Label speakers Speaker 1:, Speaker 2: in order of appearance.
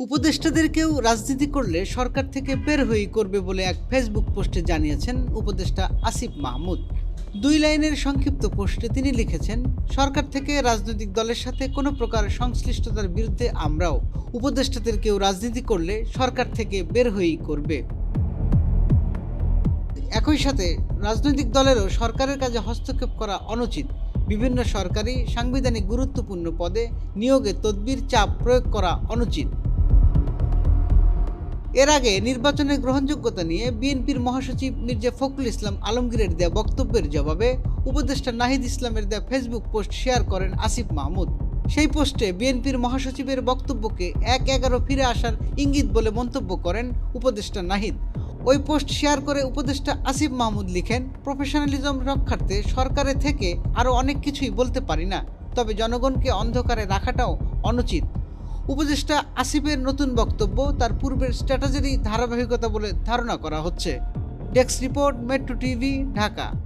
Speaker 1: উপদেষ্টাদেরকেও রাজনীতি করলে সরকার থেকে বের হয়েই করবে বলে এক ফেসবুক পোস্টে জানিয়েছেন উপদেষ্টা আসিফ মাহমুদ। দুই লাইনের সংক্ষিপ্ত পোস্টে তিনি লিখেছেন, সরকার থেকে রাজনৈতিক দলের সাথে কোনো প্রকার সংশ্লিষ্টতার বিরুদ্ধে আমরাও উপদেষ্টাদেরকেও রাজনীতি করলে সরকার থেকে বের হয়েই করবে। একই সাথে রাজনৈতিক দলেরও সরকারের কাজে হস্তক্ষেপ করা অনুচিত। বিভিন্ন সরকারি সাংবিধানিক গুরুত্বপূর্ণ পদে নিয়োগে তদবির চাপ প্রয়োগ করা অনুচিত। এর আগে নির্বাচনের গ্রহণযোগ্যতা নিয়ে বিএনপির মহাসচিব মির্জা ফখরুল ইসলাম আলমগীরের দেয়া বক্তব্যের জবাবে উপদেষ্টা নাহিদ ইসলামের দেয়া ফেসবুক পোস্ট শেয়ার করেন আসিফ মাহমুদ। সেই পোস্টে বিএনপির মহাসচিবের বক্তব্যকে এক এগারো ফিরে আসার ইঙ্গিত বলে মন্তব্য করেন উপদেষ্টা নাহিদ। ওই পোস্ট শেয়ার করে উপদেষ্টা আসিফ মাহমুদ লিখেন, প্রফেশনালিজম রক্ষার্থে সরকারের থেকে আরও অনেক কিছুই বলতে পারি না, তবে জনগণকে অন্ধকারে রাখাটাও অনুচিত। উপদেষ্টা আসিফের নতুন বক্তব্য, তার পূর্বের স্ট্র্যাটাজেরই ধারাবাহিকতা বলে ধারণা করা হচ্ছে। Desk report, metro TV, Dhaka.